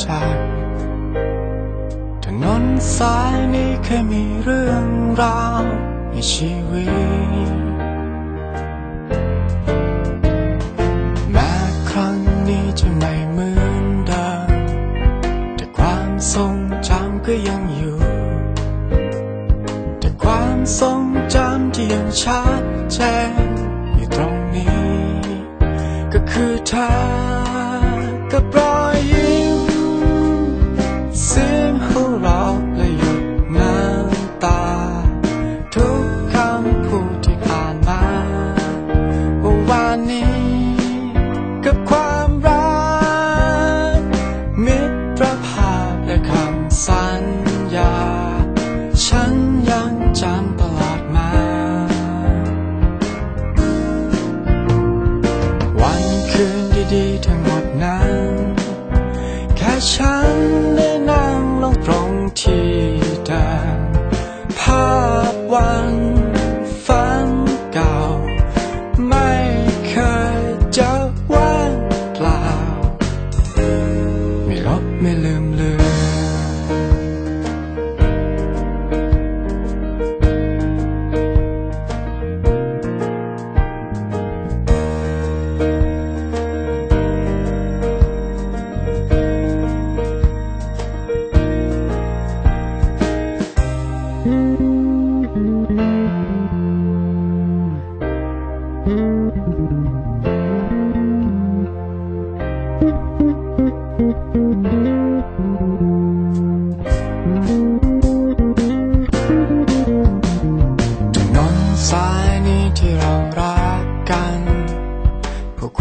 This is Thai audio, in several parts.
ใจ ถนนสายนี้เคยมีเรื่องราวในชีวิต แม้ครั้งนี้จะไม่เหมือนเดิม แต่ความทรงจำก็ยังอยู่ แต่ความทรงจำที่ยังชัดเจนอยู่ตรงนี้ ก็คือเธอกับรอยยิ้ เ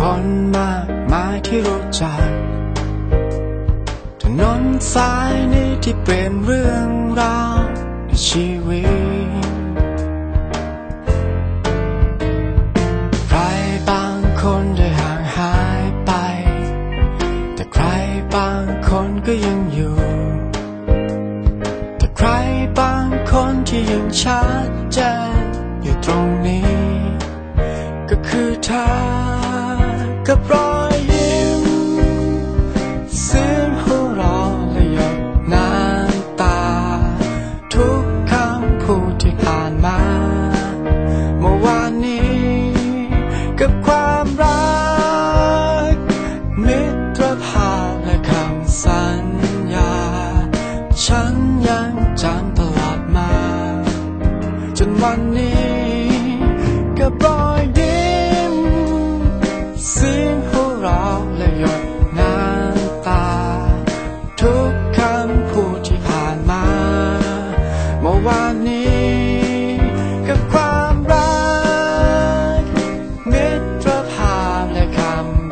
คนมากมายที่รู้จัก ถนนสายนี้ที่เปลี่ยนเรื่องราวในชีวิต ใครบางคนได้ห่างหายไป แต่ใครบางคนก็ยังอยู่ แต่ใครบางคนที่ยังชัดเจนอยู่ตรงนี้ ก็คือเธอ กับรอยยิ้มเสียงหัวเราะและหยดน้ำตา ทุกคำพูดที่ผ่านมา เมื่อวานนี้กับความรัก มิตรภาพและคำสัญญา ฉันยังจำตลอดมา จนวันนี้ วันนี้ กับความรักมิตรภาพและคำ